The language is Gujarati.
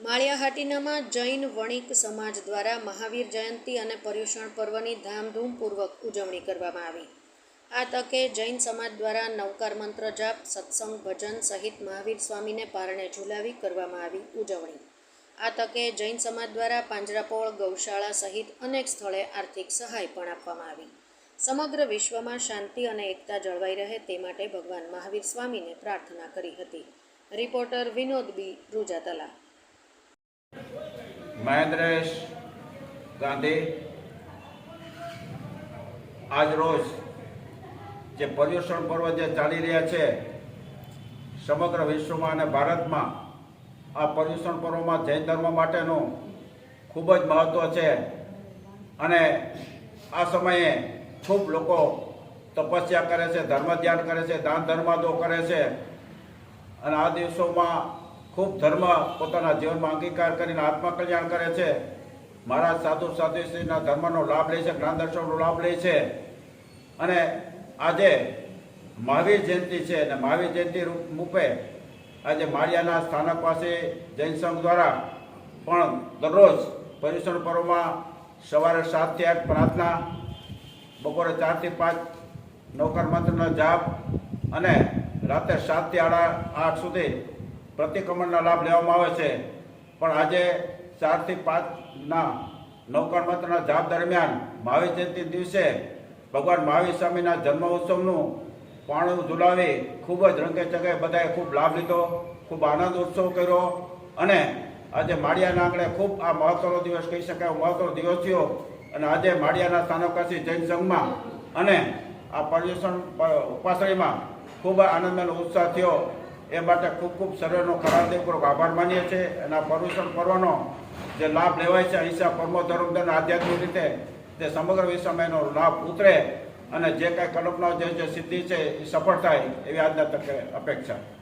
માળિયાહાટીનામાં જૈન વણિક સમાજ દ્વારા મહાવીર જયંતી અને પર્યુષણ પર્વની ધામધૂમપૂર્વક ઉજવણી કરવામાં આવી. આ તકે જૈન સમાજ દ્વારા નવકાર મંત્ર જાપ, સત્સંગ, ભજન સહિત મહાવીર સ્વામીને પારણે ઝુલાવી કરવામાં આવી ઉજવણી. આ તકે જૈન સમાજ દ્વારા પાંજરાપોળ, ગૌશાળા સહિત અનેક સ્થળે આર્થિક સહાય પણ આપવામાં આવી. સમગ્ર વિશ્વમાં શાંતિ અને એકતા જળવાઈ રહે તે માટે ભગવાન મહાવીર સ્વામીને પ્રાર્થના કરી હતી. Reporter Vinod B. રૂજાતલા. Mahendresh Gandhi આજ રોજ જે પર્યુષણ પર્વ જે ચાલી રહ્યા છે, સમગ્ર વિશ્વમાં અને ભારતમાં આ પર્યુષણ પર્વમાં જૈન ધર્મ માટેનું ખૂબ જ મહત્ત્વ છે. અને આ સમયે ખૂબ લોકો તપસ્યા કરે છે, ધર્મ ધ્યાન કરે છે, દાન ધર્માદો કરે છે. અને આ દિવસોમાં ખૂબ ધર્મ પોતાના જીવનમાં અંગીકાર કરીને આત્મકલ્યાણ કરે છે. મહારાજ સાધુ સાધુશ્રીના ધર્મનો લાભ લે છે જ્ઞાન દર્શનનો લાભ લે છે. અને આજે મહાવીર જયંતિ છે અને મહાવીર જયંતિ રૂપ- આજે માળિયાના સ્થાનક પાસે જૈન સંઘ દ્વારા પણ દરરોજ પર્યુષણ પર્વમાં સવારે સાતથી આઠ પ્રાર્થના, બપોરે ચારથી પાંચ નૌકર મંત્રનો જાપ અને રાત્રે સાતથી આડા આઠ સુધી પ્રતિક્રમણના લાભ લેવામાં આવે છે. પણ આજે ચારથી પાંચના નૌકર મંત્રના જાપ દરમિયાન મહાવીર જયંતિ દિવસે ભગવાન મહાવીર સ્વામીના જન્મ ઉત્સવનું પાણું ઝુલાવી ખૂબ જ રંગે ચગે બધાએ ખૂબ લાભ લીધો, ખૂબ આનંદ ઉત્સવ કર્યો અને આજે માળિયાના આંગણે ખૂબ આ મહત્વનો દિવસ કહી શકાય, મહત્વનો દિવસ થયો અને આજે માળિયાના સ્થાનકાશી જૈન સંઘમાં અને આ પર્યુષણ પ- ખૂબ ખૂબ આનંદનો ઉત્સાહ થયો. એ માટે ખૂબ ખૂબ સર્વેનો ખરાદેપૂર્વક આભાર માનીએ છીએ. અને આ પર્યુષણ પર્વનો જે લાભ લેવાય છે અહિંસા પરમો ધર્મ આધ્યાત્મિક રીતે તે સમગ્ર વિશ્વમાં એનો લાભ ઉતરે અને જે કાંઈ કલ્પનાઓ જે જે સિદ્ધિ છે એ સફળ થાય એવી આજના તકે અપેક્ષા.